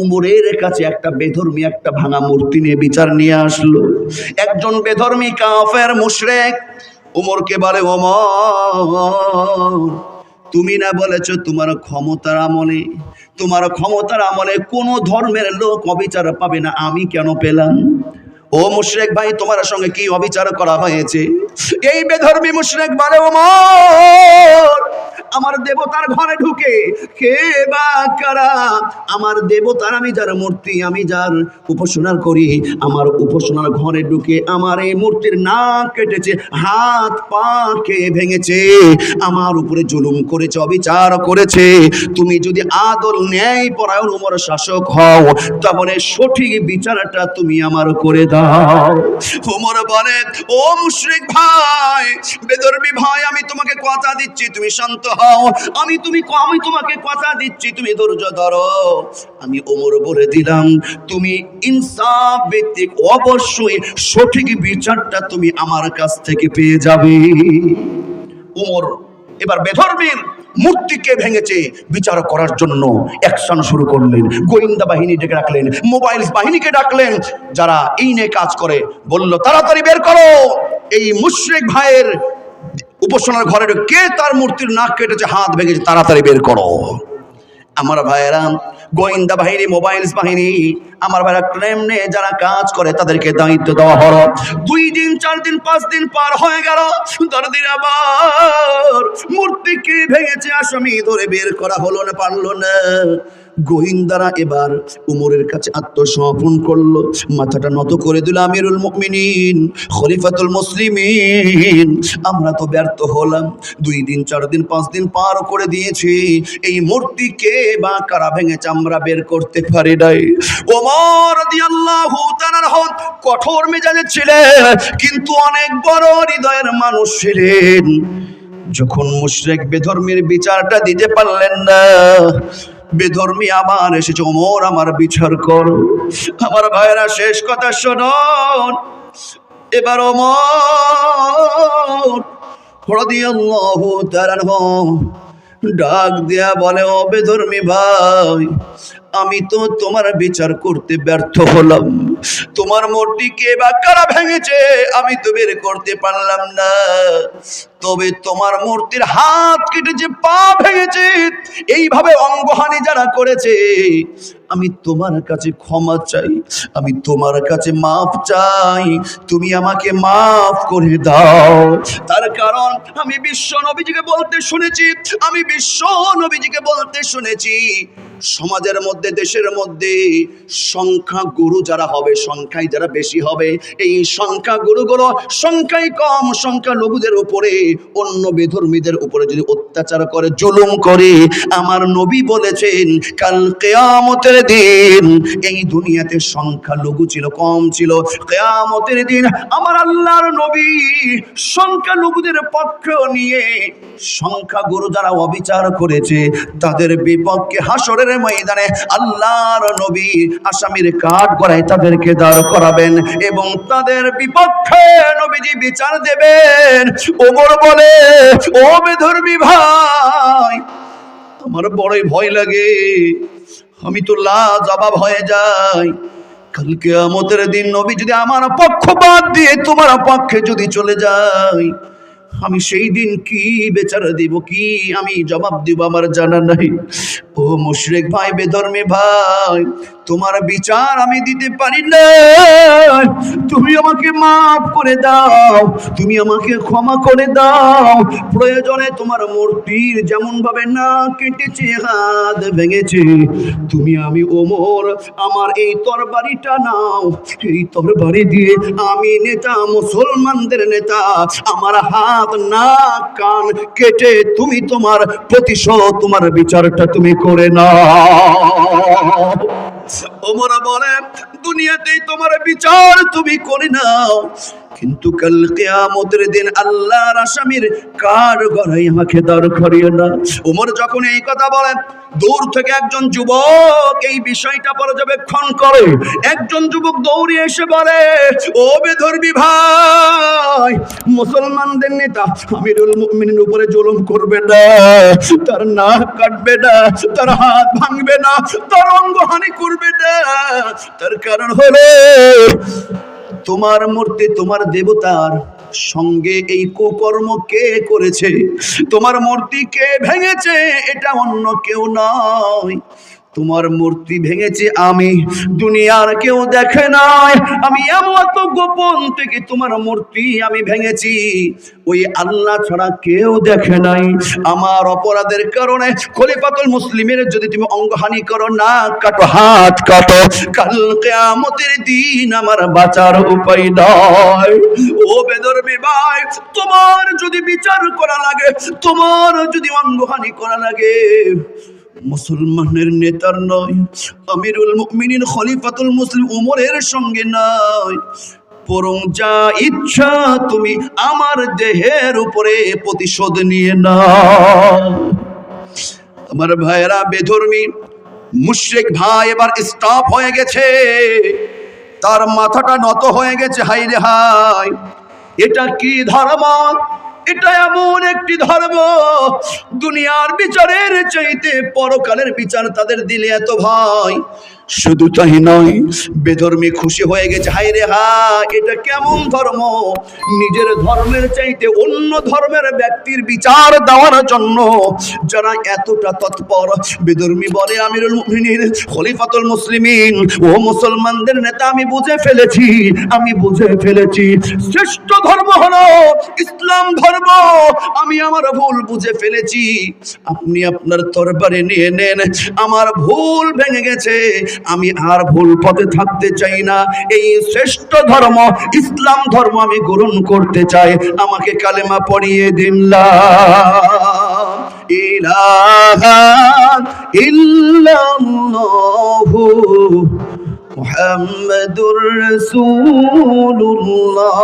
উমরের কাছে একটা বেধর্মী একটা ভাঙা মূর্তি নিয়ে বিচার নিয়ে আসলো। একজন বেধর্মী কাফের মুশরেক, উমরকে বলে, ওমর, তুমি না বলেছ তোমার ক্ষমতার আমলে, তোমার ক্ষমতার আমলে কোনো ধর্মের লোক অবিচার পাবে না, আমি কেন পেলাম? ও মুশরেক ভাই, তোমার সঙ্গে কি অবিচার করা হয়েছে? এই বেধর্মী মুশরেক বলে, ওমর আমার দেবতার ঘরে ঢুকে, কে বা কারা? আমার দেবতার আমি যার মূর্তি, আমি যার উপাসনা করি, আমার উপাসনার ঘরে ঢুকে আমার এই মূর্তির নাক কেটেছে, হাত পা কে ভেঙেছে, আমার উপরে জুলুম করেছে, অবিচার করেছে। তুমি যদি আদল ন্যায় পরায়ণ উমর শাসক হও, তাহলে সঠিক বিচারটা তুমি আমার করে দাও। উমর বলে, ও মুশরিক ভাই বেদরবি ভাই, আমি তোমাকে কথা দিচ্ছি, তুমি শান্ত হও আমি তুমি আমি তোমাকে কথা দিচ্ছি, তুমি ধৈর্য ধরো। আমি ওমর বলে দিলাম, তুমি ইনসাফ ভিত্তিক, অবশ্যই সঠিক বিচারটা তুমি আমার কাছ থেকে পেয়ে যাবে। উমর এবার বেধর্মীর মূর্তিকে ভেঙেছে বিচার করার জন্য অ্যাকশন শুরু করলেন, গোয়েন্দা বাহিনী ডেকে রাখলেন মোবাইল বাহিনীকে ডাকলেন, যারা এই নিয়ে কাজ করে, বলল, তাড়াতাড়ি বের করো। এই মুশরিক ভাইয়ের উপাসনার ঘরে কে তার মূর্তির নাক কেটেছে, হাত ভেঙেছে তাড়াতাড়ি বের করো। আমার ভাইয়েরা, গোয়েন্দা বাহিনী মোবাইল বাহিনী, আমার ভাইরা ক্লেম নিয়ে যারা কাজ করে, তাদেরকে দায়িত্ব দেওয়া হলো। দুই দিন, চার দিন, পাঁচ দিন পার হয়ে গেল। দিন আবার মূর্তিকে ভেঙেছে, আসামি ধরে বের করা হলো না, পারল না। গোয়েন্দারা এবার উমরের কাছে আত্মসমর্পণ করল। মাথাটা নত করে দিল আমিরুল মুমিনিন, খলিফাতুল মুসলিমিন। আমরা তো ব্যর্থ হলাম। দুই দিন, চার দিন, পাঁচ দিন পার করে দিয়েছি। এই মূর্তিকে বা কারা ভেঙেছে আমরা বের করতে পারি নাই। ওমর রাদিয়াল্লাহু তাআলার হন কঠোর মেজাজে ছিলেন, কিন্তু অনেক বড় হৃদয়ের মানুষ ছিলেন। যখন মুশরেক বেধর্মীর বিচারটা দিতে পারলেন না বেধর্মী আমার এসেছে, ওমর, আমার বিচার করো। আমার ভাইয়েরা, শেষ কথা শোনন। এবার ওমর ডাক দেয়া বলে, ও বেধর্মী ভাই আমি তো তোমার বিচার করতে ব্যর্থ হলাম। তোমার মূর্তিকে বা কারা ভেঙেছে? আমি তো বের করতে পারলাম না। তবে তোমার মূর্তির হাত কেটেছে পা ভেঙেছে, এইভাবে অঙ্গহানি যারা করেছে, আমি তোমার কাছে ক্ষমা চাই, আমি তোমার কাছে মাফ চাই। তুমি আমাকে মাফ করে দাও। তার কারণ আমি বিশ্ব নবীজিকে বলতে শুনেছি, আমি বিশ্ব নবীজিকে বলতে শুনেছি। সমাজের মধ্যে দেশের মধ্যে সংখ্যা গুরু যারা হবে সংখ্যায় যারা বেশি হবে, এই সংখ্যা গুরুগুলো সংখ্যায় কম, সংখ্যা লঘুদের উপরে, অন্য বেধর্মীদের উপরে যদি অত্যাচার করে, জুলুম করে, আমার নবী বলেছেন, কাল কেয়ামতের দিন এই দুনিয়াতে সংখ্যা লঘু ছিল, কম ছিল। কেয়ামতের দিন আমার আল্লাহর নবী সংখ্যা লঘুদের পক্ষ নিয়ে সংখ্যা গুরু যারা অবিচার করেছে, তাদের বিপক্ষে হাসরের ময়দানে আল্লাহর নবী আসামির কাঠ করায় তাদেরকে দাঁড় করাবেন এবং তাদের বিপক্ষে নবীজি বিচার দেবেন। ওমর বলে, ও বেধর্মী ভাই আমার বড়ই ভয় লাগে। আমি তো লা জবাব হয়ে যাই। কালকে আমাদের দিন নবী যদি আমার পক্ষ বাদ দিয়ে তোমার পক্ষে যদি চলে যাই আমি সেই দিন কি বেচারা দিব, কি আমি জবাব দিব আমার জানা নাই। ও মুশরেক ভাই, বেধর্মী ভাই তোমার বিচার আমি দিতে পারি না তুমি আমাকে মাফ করে দাও, তুমি আমাকে ক্ষমা করে দাও। প্রয়োজনে তোমার মূর্তির যেমন ভাবে না কেটেছে, হাত ভেঙেছে, তুমি আমি ওমর, আমার এই তরবারিটা নাও। এই তরবারি দিয়ে আমি নেতা, মুসলমানদের নেতা, আমার হাত না কান কেটে তুমি তোমার প্রতিশোধ, তোমার বিচারটা তুমি করে নাও। ওমরা বলে দুনিয়াতেই তোমার বিচার তুমি করি নাও। কিন্তু কাল কেয়ামতের দিন আল্লাহর আসামির কার গড়াই আমাকে দাঁড় করিয়ে না। ওমর যখন এই কথা বলেন, দূর থেকে একজন যুবক এই বিষয়টা পর্যবেক্ষণ করে। একজন যুবক দৌড়ে এসে বলে, ও বেধর্মী ভাই মুসলমানদের নেতা আমিরুল মুমিনের উপরে জুলুম করবে না, তার নাক কাটবে না, তার হাত ভাঙবে না, তার অঙ্গহানি করবে না। তার কারণ হলো তোমার মূর্তি, তোমার দেবতার সঙ্গে এই কুকর্ম কে করেছে? তোমার মূর্তি কে ভেঙেছে? এটা অন্য কেউ নয়। তোমার মূর্তি ভেঙেছে আমি। দুনিয়ার কেউ দেখে নাই। আমি এমন গোপন থেকে তোমার মূর্তি আমি ভেঙেছি। ওই আল্লাহ ছাড়া কেউ দেখে নাই। আমার অপরাধের কারণে খলিফাতুল মুসলিমের যদি তুমি অঙ্গহানি করো না কাটো, হাত কাটো, কাল কেয়ামতের দিন আমার বাঁচার উপায় নয়। ও বেদরবি ভাই, তোমার যদি বিচার করা লাগে, তোমার যদি অঙ্গহানি করা লাগে মুসলমানের নেতার নয়, আমিরুল মুমিনিন খলিফাতুল মুসলিম উমরের সঙ্গে নয়। বরং যা ইচ্ছা তুমি আমার দেহের উপরে প্রতিশোধ নিয়ে নাও। আমার ভাইয়েরা বেধর্মী, মুশরিক ভাই এবার স্টপ হয়ে গেছে। তার মাথাটা নত হয়ে গেছে হাই রে হাই এটা কি ধর্ম? এটা এমন একটি ধর্ম। দুনিয়ার বিচারের চাইতে পরকালের বিচার তাদের দিলে এত ভয়। শুধু তাই নয়, বেধর্মী খুশি হয়ে গেছে। হাই রে হা এটা কেমন ধর্ম? নিজের ধর্মের চাইতে অন্য ধর্মের ব্যক্তির বিচার দেওয়ার জন্য যারা এতটা তৎপর। বেধর্মী বলে, আমিরুল মুমিনিন, খলিফাতুল মুসলিমিন। ও মুসলমানদের নেতা, আমি বুঝে ফেলেছি, আমি বুঝে ফেলেছি। শ্রেষ্ঠ ধর্ম হলো ইসলাম ধর্ম। আমি আমার ভুল বুঝে ফেলেছি। আপনি আপনার তরবারে নিয়ে নেন। আমার ভুল ভেঙে গেছে। আমি আর ভুল পথে থাকতে চাই না। এই শ্রেষ্ঠ ধর্ম, ইসলাম ধর্ম আমি গ্রহণ করতে চাই। আমাকে কালেমা পড়িয়ে দিন। লা ইলাহা ইল্লাল্লাহু মুহাম্মাদুর রাসূলুল্লাহ।